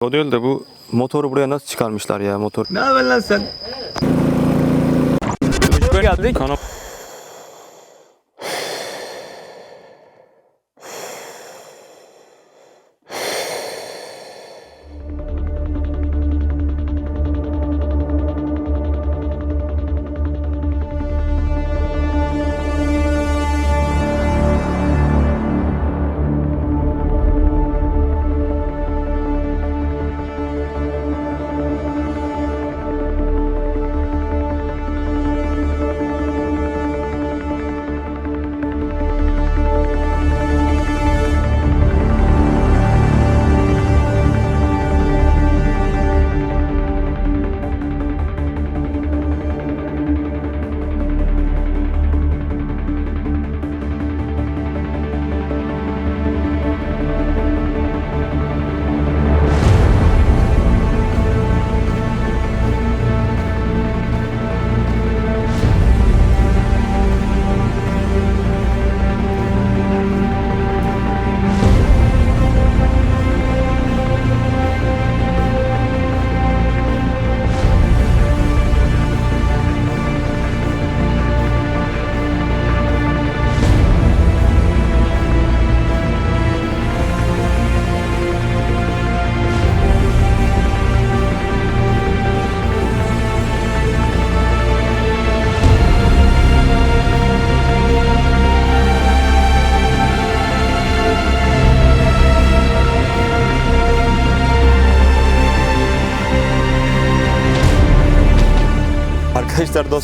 O değil de bu motoru buraya nasıl çıkarmışlar ya motor. Ne haber lan sen? Geldik.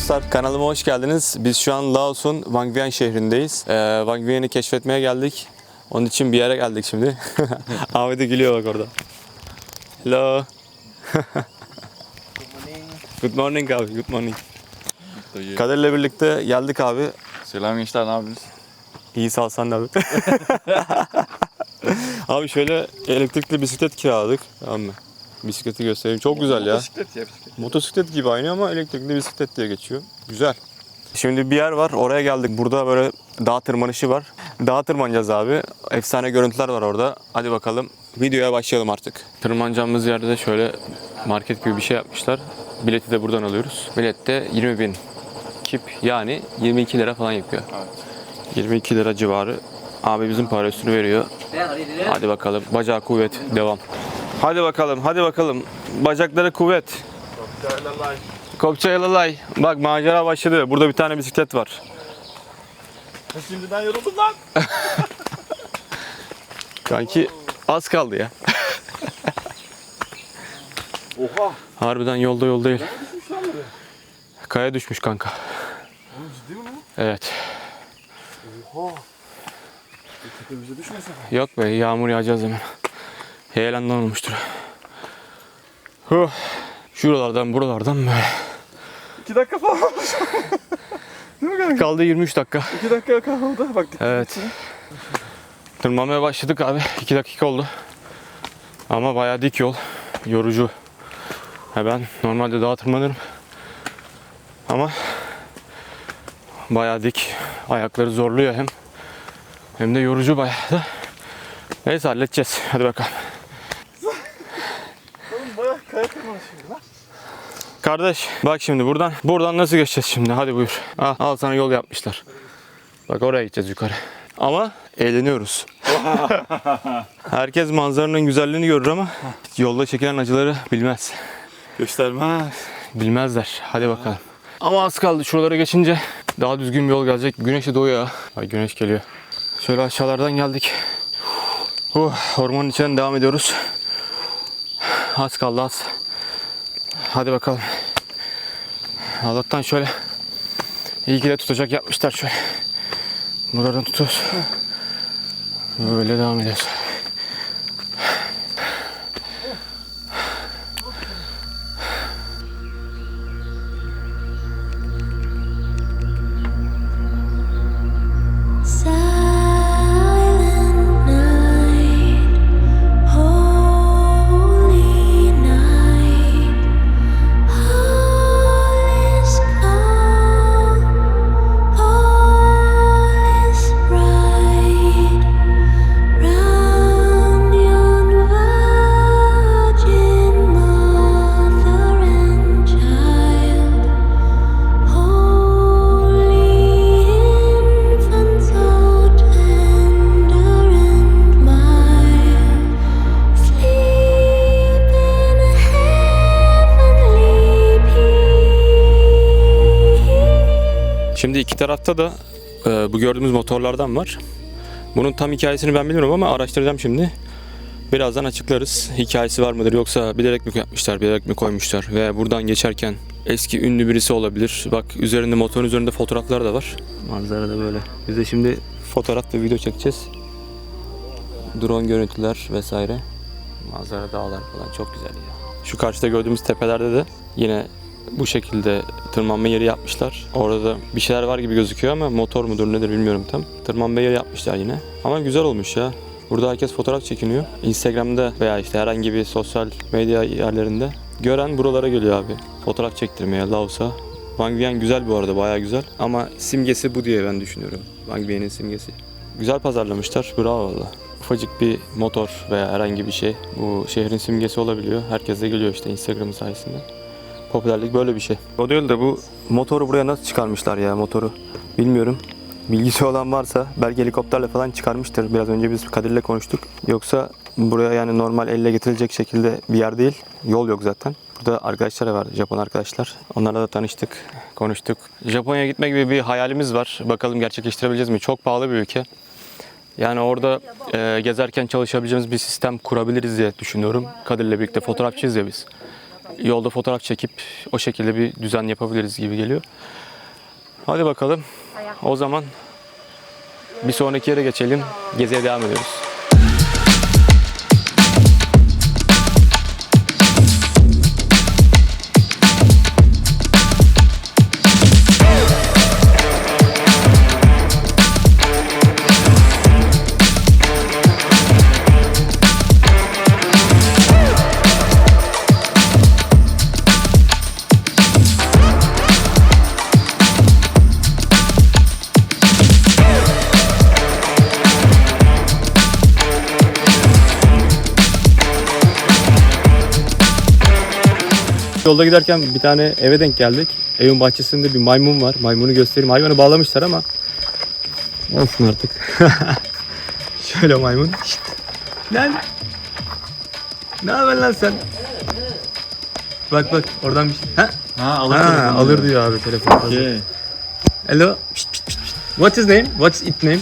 Dostlar kanalıma hoş geldiniz. Biz şu an Laos'un Vang Vieng şehrindeyiz. Ee, Vang Vieng'i keşfetmeye geldik. Onun için bir yere geldik şimdi. Ahmet de gülüyor bak orada. Hello. good morning abi, good morning. Kader'le birlikte geldik abi. Selam gençler ne yapıyorsunuz? İyi sağ ol, sen de abi. abi şöyle elektrikli bisiklet kiraladık. Tamam mı? Bisikleti göstereyim. Çok güzel ya. Bisiklet ya bisiklet. Motosiklet gibi aynı ama elektrikli bisiklet diye geçiyor. Güzel. Şimdi bir yer var oraya geldik. Burada böyle dağ tırmanışı var. Dağ tırmanacağız abi. Efsane görüntüler var orada. Hadi bakalım videoya başlayalım artık. Tırmanacağımız yerde de şöyle market gibi bir şey yapmışlar. Bileti de buradan alıyoruz. Bilet de 20 bin kip yani 22 lira falan yapıyor. 22 lira civarı. Abi bizim para üstünü veriyor. Hadi bakalım. Bacağı kuvvet. Devam. Hadi bakalım. Hadi bakalım. Bacakları kuvvet. Kopçayalalay. Bak macera başladı. Burada bir tane bisiklet var. Şimdiden yoruldum lan. Kanki az kaldı ya. Oha. Harbiden yolda yol değil. Kaya düşmüş kanka. Ciddi mi? Evet. Oha. Tepemize düşmesin. Yok be yağmur yağacağız hemen. Heyelandan olmuştur. Huh. Şuralardan buralardan böyle. 2 dakika falan olmuş. Değil mi kanka? Kaldı 23 dakika. 2 dakika kaldı. Bak dikkat Evet. Tırmanmaya başladık abi. 2 dakika oldu. Ama bayağı dik yol. Yorucu. Ha ben normalde dağa tırmanırım. Ama bayağı dik. Ayakları zorluyor hem. Hem de yorucu bayağı da. Neyse halledeceğiz. Hadi bakalım. Oğlum bayağı kaya tırmanışı şimdi lan. Kardeş bak şimdi buradan buradan nasıl geçeceğiz şimdi? Hadi buyur. Al, al sana yol yapmışlar. Bak oraya gideceğiz yukarı. Ama eğleniyoruz. Herkes manzaranın güzelliğini görür ama yolda çekilen acıları bilmez. Göstermez. Bilmezler. Hadi bakalım. Ama az kaldı. Şuralara geçince daha düzgün bir yol gelecek. Güneş de doğuyor. Ay güneş geliyor. Şöyle aşağılardan geldik. Uh, ormanın içinden devam ediyoruz. Az kaldı az. Hadi bakalım. Allah'tan şöyle iyi ki de tutacak yapmışlar şöyle. Buralardan tutuyoruz. Böyle devam ediyoruz. Tarafta da e, bu gördüğümüz motorlardan var. Bunun tam hikayesini ben bilmiyorum ama araştıracağım şimdi. Birazdan açıklarız. Hikayesi var mıdır yoksa bilerek mi yapmışlar, bilerek mi koymuşlar ve buradan geçerken eski ünlü birisi olabilir. Bak üzerinde motorun üzerinde fotoğraflar da var. Manzara da böyle. Biz de şimdi fotoğraf ve video çekeceğiz. Drone görüntüler vesaire. Manzara dağlar falan çok güzel ya. Şu karşıda gördüğümüz tepelerde de yine bu şekilde tırmanma yeri yapmışlar. Orada da bir şeyler var gibi gözüküyor ama motor mudur nedir bilmiyorum tam. Tırmanma yeri yapmışlar yine. Ama güzel olmuş ya. Burada herkes fotoğraf çekiniyor. Instagram'da veya işte herhangi bir sosyal medya yerlerinde gören buralara geliyor abi. Fotoğraf çektirmeye, Laos'a. Wang Vian güzel bu arada, bayağı güzel. Ama simgesi bu diye ben düşünüyorum. Wang Vian'in simgesi. Güzel pazarlamışlar, bravo valla. Ufacık bir motor veya herhangi bir şey bu şehrin simgesi olabiliyor. Herkes de geliyor işte Instagram sayesinde. Popülerlik böyle bir şey. O değil de bu motoru buraya nasıl çıkarmışlar ya motoru bilmiyorum. Bilgisi olan varsa belki helikopterle falan çıkarmıştır. Biraz önce biz Kadir'le konuştuk. Yoksa buraya yani normal elle getirilecek şekilde bir yer değil. Yol yok zaten. Burada arkadaşlar var, Japon arkadaşlar. Onlarla da tanıştık, konuştuk. Japonya'ya gitme gibi bir hayalimiz var. Bakalım gerçekleştirebileceğiz mi? Çok pahalı bir ülke. Yani orada e, gezerken çalışabileceğimiz bir sistem kurabiliriz diye düşünüyorum. Kadir'le birlikte fotoğrafçıyız ya biz. Yolda fotoğraf çekip o şekilde bir düzen yapabiliriz gibi geliyor. Hadi bakalım. O zaman bir sonraki yere geçelim. Geziye devam ediyoruz. Yolda giderken bir tane eve denk geldik. Evin bahçesinde bir maymun var. Maymunu göstereyim. Hayvanı bağlamışlar ama olsun artık. Şöyle maymun. Şşt. Lan. Ne haber lan sen? Bak bak oradan bir şey. Ha? Ha alır Ha, alır diyor. abi telefon. Okey. Hello. Pişt, pişt, pişt. What's his name? What's its name?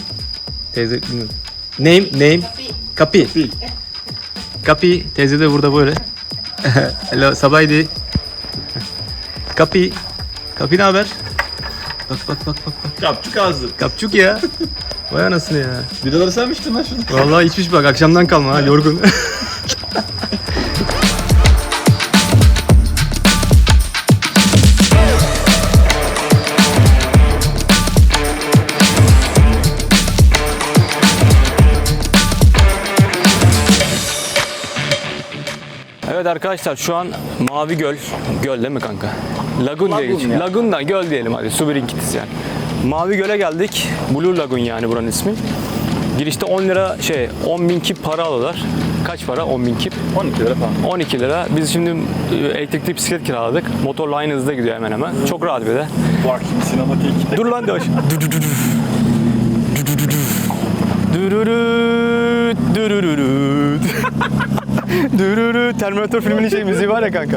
Teyze bilmiyorum. Name, name. Kapi. Kapi. Kapi. Teyze de burada böyle. Hello, sabaydi. Kapi. Kapi ne haber? Bak bak bak bak bak. Kapçuk ağzı. Kapçuk ya. Vay anasını ya. Biraları sen mi içtin lan şunu? Vallahi içmiş bak akşamdan kalma ha yorgun. Evet arkadaşlar şu an Mavi Göl, göl değil mi kanka? Lagun diye Lagun geçiyor. ya. Lagun da göl diyelim hadi su birinkintisi yani. Mavi Göl'e geldik. Blue Lagoon yani buranın ismi. Girişte 10 lira şey 10 bin kip para alıyorlar. Kaç para? 10 bin kip. 12 lira falan. 12 lira. Biz şimdi e, elektrikli bisiklet kiraladık. Motorla aynı hızda gidiyor hemen hemen. Çok rahat bir de. Bak şimdi sinematik. Dur lan yavaş. Dururut, dururut. Dururut. Terminator filminin şey müziği var ya kanka.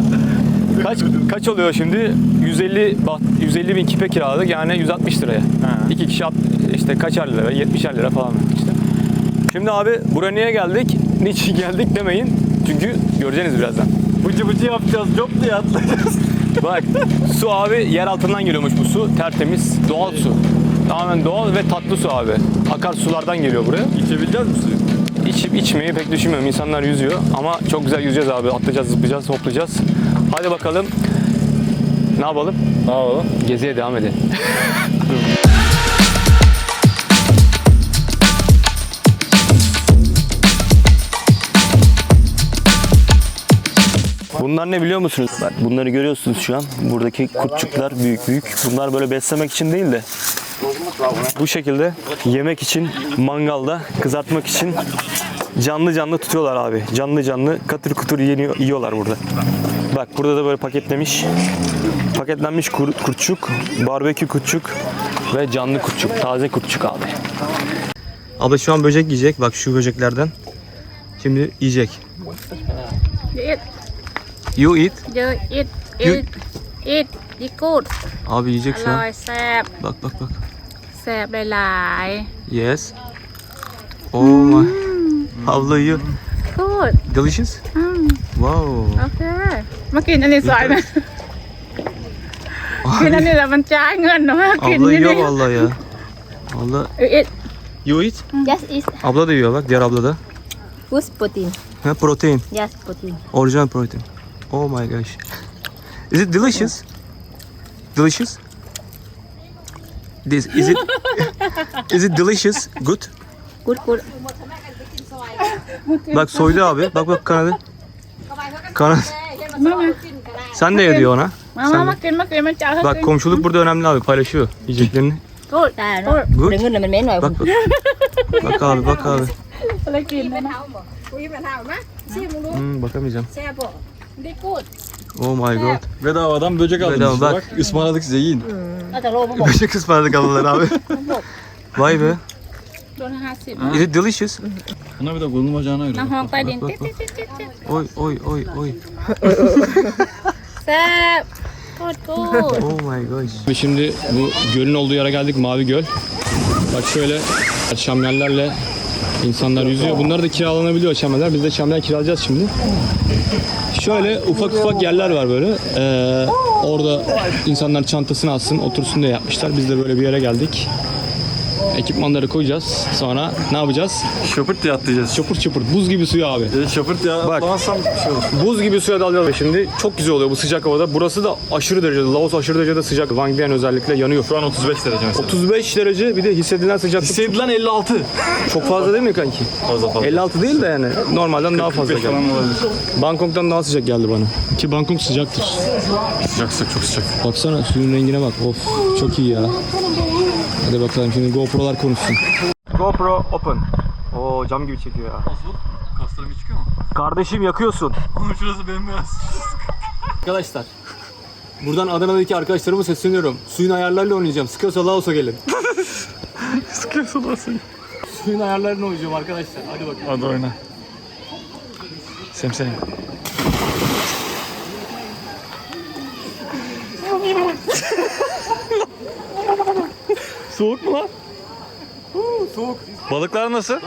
Kaç kaç oluyor şimdi? 150 baht, 150 bin kipe kiraladık yani 160 liraya. Ha. İki kişi at, işte kaçar lira, 70'er lira falan işte. Şimdi abi buraya niye geldik? Niçin geldik demeyin. Çünkü göreceğiniz birazdan. Bıcı bıcı yapacağız. Cop diye atlayacağız. Bak su abi yer altından geliyormuş bu su. Tertemiz doğal su. Tamamen doğal ve tatlı su abi. Akar sulardan geliyor buraya. İçebileceğiz mi suyu? İçip içmeyi pek düşünmüyorum. İnsanlar yüzüyor ama çok güzel yüzeceğiz abi. Atlayacağız, zıplayacağız, hoplayacağız. Hadi bakalım. Ne yapalım? Ne yapalım? Geziye devam edelim. Bunlar ne biliyor musunuz? Bak bunları görüyorsunuz şu an. Buradaki kurtçuklar büyük büyük. Bunlar böyle beslemek için değil de bu şekilde yemek için mangalda kızartmak için canlı canlı tutuyorlar abi. Canlı canlı katır kutur yeniyor, yiyorlar burada. Bak burada da böyle paketlemiş. Paketlenmiş kur, kurtçuk, barbekü kurtçuk ve canlı kurtçuk. Taze kurtçuk abi. Abla şu an böcek yiyecek. Bak şu böceklerden. Şimdi yiyecek. Eat, You eat. do eat, You- eat, eat ดีกูด Abi อ yiyecek şu ร่อ an. ยแซ่บ Bak bak bak. แซ่บหลาย Yes. Oh my. Abla yiyor. ๆกูด Delicious. อืม Wow. โอเค มากินอันนี้สวยไหมกินอันนี้แล้วมันจ่ายเงินนะมากิน Abla นี่ yiyor นี่ vallahi ya. Abla เออ eat you eat. Yes, it's Abla da yiyor bak diğer abla da. good protein. Ha protein. Yes, protein. Original protein. Oh my gosh. Is it delicious? Delicious? This is it Is it delicious? Good. Good, good. Bak soydu abi. Bak bak kanadı. Kanat. มามา Sen de ye diyor ona. มามามากินมากินมันจ่ายให้ Bak กิน komşuluk burada önemli abi. Paylaşıyor yiyeceklerini. Good. À, nó. Good. Đừng có là mình mến rồi. Bak bak. Bak abi bak abi. อะไรกินนะนะ Hmm, bakamayacağım. ดีกูด Oh my god. Bedavadan böcek aldınız Bedava, işte bak. bak. Ismarladık size yiyin. Nó tao lô một Böcek ısmarladık ablalar abi. Vay be. โดนห้าสิบ Is it delicious? Buna bir de kolun bacağına yürü. Lan honklayın. Oy oy oy oy. Sep. oh my gosh. Şimdi bu gölün olduğu yere geldik Mavi Göl. Bak şöyle şamyallerle insanlar yüzüyor. Bunlar da kiralanabiliyor şameler. Biz de şameler kiralayacağız şimdi. Şöyle ufak ufak yerler var böyle. Ee, orada insanlar çantasını alsın, otursun diye yapmışlar. Biz de böyle bir yere geldik. Ekipmanları koyacağız. Sonra ne yapacağız? Şapırt diye atlayacağız. Çapır çapır. Buz gibi suya abi. Dedi şapırt diye atlamazsam bir şey olur. Buz gibi suya dalacağız. Şimdi çok güzel oluyor bu sıcak havada. Burası da aşırı derecede, Laos aşırı derecede sıcak. Wang Bian özellikle yanıyor. Şu an 35 derece mesela. 35 derece bir de hissedilen sıcaklık Hissedilen 56. çok fazla değil mi kanki? Fazla fazla. 56 değil de yani normalden daha fazla 45 geldi. falan olabilir. Bangkok'tan daha sıcak geldi bana. Ki Bangkok sıcaktır. Sıcak sıcak çok sıcak. Baksana suyun rengine bak. Of çok iyi ya. Hadi bakalım şimdi GoPro'lar konuşsun. GoPro open. Oo cam gibi çekiyor ya. Nasıl? Kaslarım hiç çıkıyor mu? Kardeşim yakıyorsun. Onun şurası bembeyaz. Arkadaşlar. Buradan Adana'daki arkadaşlarıma sesleniyorum. Suyun ayarlarıyla oynayacağım. Sıkıyorsa Laos'a gelin. Sıkıyorsun nasıl? Suyun ayarlarıyla oynayacağım arkadaşlar. Hadi bakalım. Hadi oyna. Semsenin. Soğuk mu lan? Soğuk. Balıklar nasıl?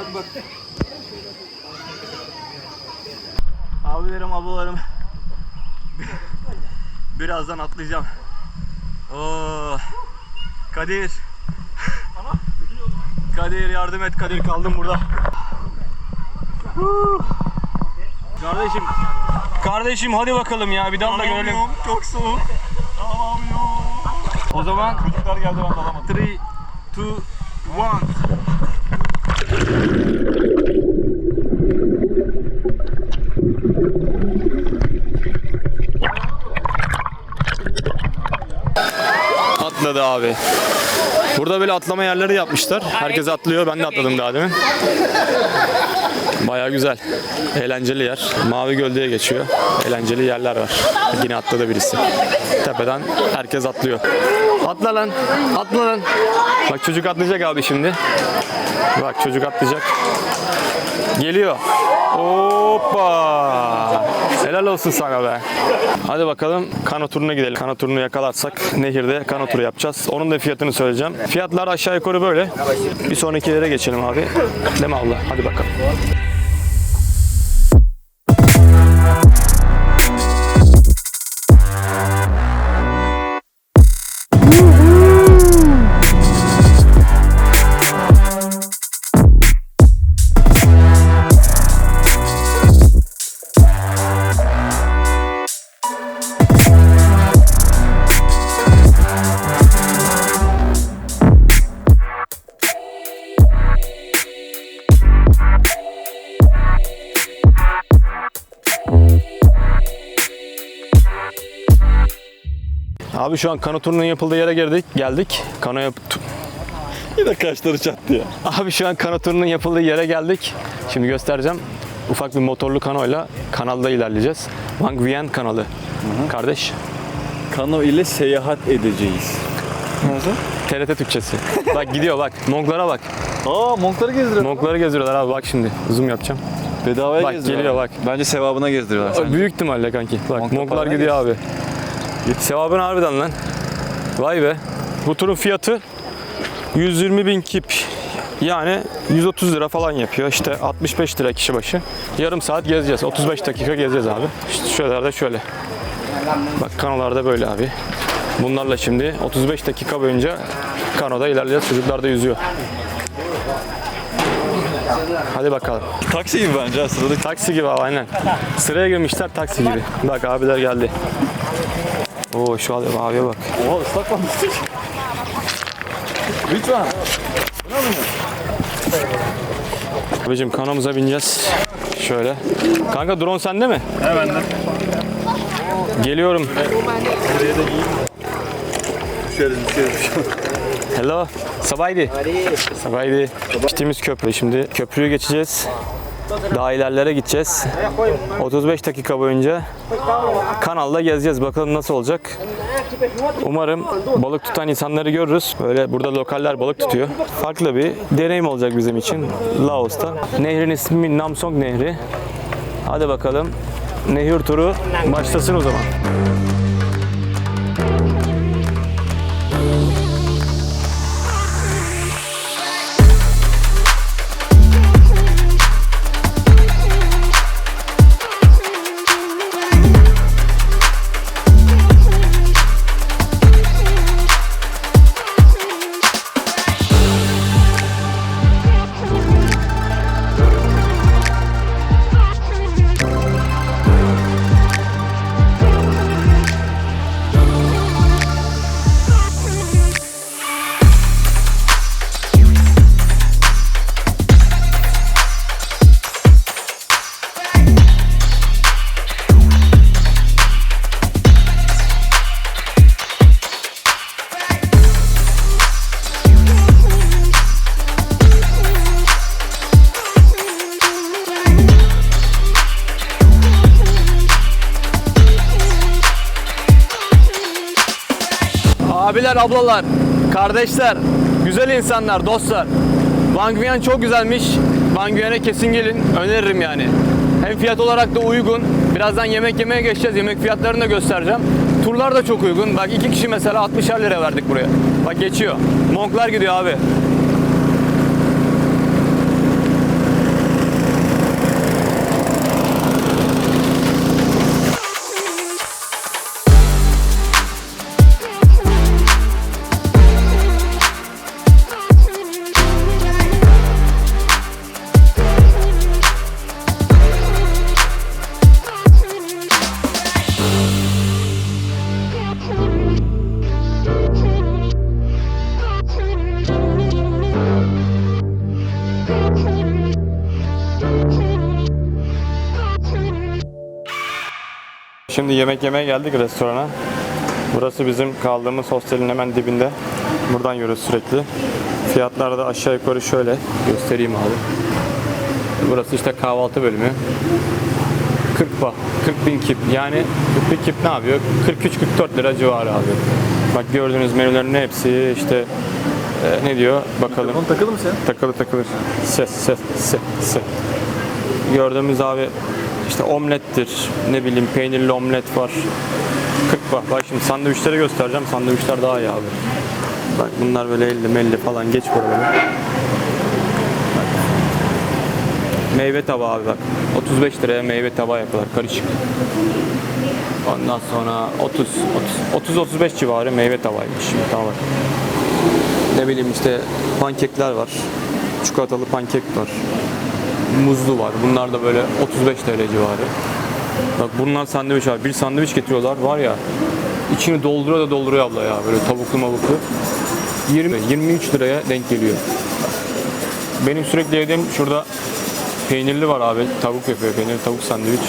Abilerim, ablalarım. Birazdan atlayacağım. Oo. Kadir. Kadir yardım et Kadir kaldım burada. Kardeşim. Kardeşim hadi bakalım ya bir daha da görelim. Çok soğuk. Alamıyorum. O zaman Çocuklar geldi ben de alamadım. 3 2 1 Atladı abi. Burada böyle atlama yerleri yapmışlar. Herkes atlıyor. Ben de atladım daha demin. Baya güzel. Eğlenceli yer. Mavi Göl diye geçiyor. Eğlenceli yerler var. Yine atladı birisi. Tepeden herkes atlıyor. Atla lan. Atla lan. Bak çocuk atlayacak abi şimdi. Bak çocuk atlayacak. Geliyor. Hoppa. Helal olsun sana be. Hadi bakalım kano turuna gidelim. Kano turunu yakalarsak nehirde kano turu yapacağız. Onun da fiyatını söyleyeceğim. Fiyatlar aşağı yukarı böyle. Bir sonrakilere geçelim abi. Değil mi abla? Hadi bakalım. Abi şu an kano turunun yapıldığı yere girdik, geldik. Kano yap Yine kaşları çattı ya. Abi şu an kano turunun yapıldığı yere geldik. Şimdi göstereceğim. Ufak bir motorlu kanoyla kanalda ilerleyeceğiz. Wang Vian kanalı. Kardeş. Kano ile seyahat edeceğiz. Nasıl? TRT Türkçesi. bak gidiyor bak. Monklara bak. Aa monkları gezdiriyor. Monkları gezdiriyorlar abi bak şimdi. Zoom yapacağım. Bedavaya Bak, gezdiriyor. geliyor bak. Bence sevabına gezdiriyorlar. sence. Büyük ihtimalle kanki. Bak Monkla monklar parayla gidiyor abi. Sevabın harbiden lan. Vay be. Bu turun fiyatı 120 bin kip. Yani 130 lira falan yapıyor. İşte 65 lira kişi başı. Yarım saat gezeceğiz. 35 dakika gezeceğiz abi. İşte şöyle şöyle. Bak kanolarda böyle abi. Bunlarla şimdi 35 dakika boyunca kanoda ilerleyeceğiz. Çocuklar da yüzüyor. Hadi bakalım. Taksi gibi bence sırada. Taksi gibi abi aynen. Sıraya girmişler taksi gibi. Bak abiler geldi. Oo şu abi, abiye bak. Oha ıslak lan. Lütfen. Abicim kanomuza bineceğiz. Şöyle. Kanka drone sende mi? He bende. Geliyorum. Düşeriz düşeriz. Hello. Sabaydi. Sabaydi. Geçtiğimiz köprü. Şimdi köprüyü geçeceğiz. Daha ilerlere gideceğiz. 35 dakika boyunca kanalda gezeceğiz. Bakalım nasıl olacak. Umarım balık tutan insanları görürüz. Böyle burada lokaller balık tutuyor. Farklı bir deneyim olacak bizim için Laos'ta. Nehrin ismi Namsong Nehri. Hadi bakalım. Nehir turu başlasın o zaman. Abiler, ablalar, kardeşler, güzel insanlar, dostlar. Van Gogh çok güzelmiş. Van Gogh'e kesin gelin. Öneririm yani. Hem fiyat olarak da uygun. Birazdan yemek yemeye geçeceğiz. Yemek fiyatlarını da göstereceğim. Turlar da çok uygun. Bak iki kişi mesela 60'er lira verdik buraya. Bak geçiyor. Monklar gidiyor abi. Yemek yemeye geldik restorana. Burası bizim kaldığımız hostelin hemen dibinde. Buradan yürüyoruz sürekli. Fiyatlar da aşağı yukarı şöyle. Göstereyim abi. Burası işte kahvaltı bölümü. 40 ba, 40 bin kip. Yani 40 bin kip ne yapıyor? 43-44 lira civarı abi. Bak gördüğünüz menülerin hepsi işte e, ne diyor bakalım. Telefon takılı mı sen? Takılı takılır. Ses ses ses ses. Gördüğümüz abi işte omlettir. Ne bileyim peynirli omlet var. 40 bak. Bak şimdi sandviçleri göstereceğim. Sandviçler daha iyi abi. Bak bunlar böyle 50 melli falan geç buraları. Meyve tabağı abi bak. 35 liraya meyve tabağı yapıyorlar karışık. Ondan sonra 30 30 35 civarı meyve tabağıymış. Şimdi tamam. Ne bileyim işte pankekler var. Çikolatalı pankek var. Muzlu var. Bunlar da böyle 35 TL civarı. Bak bunlar sandviç var. Bir sandviç getiriyorlar var ya. içini dolduruyor da dolduruyor abla ya. Böyle tavuklu mavuklu. 20 23 liraya denk geliyor. Benim sürekli yediğim şurada peynirli var abi. Tavuk yapıyor. Peynirli tavuk sandviç.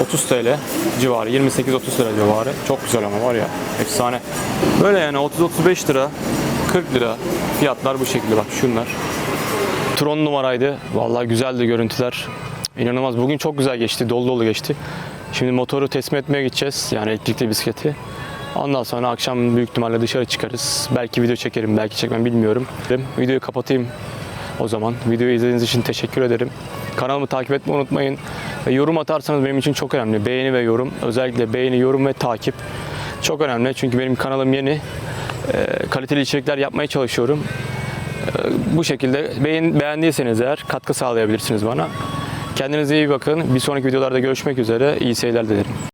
30 TL civarı. 28-30 lira civarı. Çok güzel ama var ya. Efsane. Böyle yani 30-35 lira 40 lira fiyatlar bu şekilde bak şunlar. Tron numaraydı. Vallahi güzeldi görüntüler. İnanılmaz. Bugün çok güzel geçti. Dolu dolu geçti. Şimdi motoru teslim etmeye gideceğiz. Yani elektrikli bisikleti. Ondan sonra akşam büyük ihtimalle dışarı çıkarız. Belki video çekerim, belki çekmem bilmiyorum. Videoyu kapatayım o zaman. Videoyu izlediğiniz için teşekkür ederim. Kanalımı takip etmeyi unutmayın. Ve yorum atarsanız benim için çok önemli. Beğeni ve yorum. Özellikle beğeni, yorum ve takip. Çok önemli çünkü benim kanalım yeni. Ee, kaliteli içerikler yapmaya çalışıyorum. Ee, bu şekilde beğen, beğendiyseniz eğer katkı sağlayabilirsiniz bana. Kendinize iyi bakın. Bir sonraki videolarda görüşmek üzere. İyi seyirler dilerim.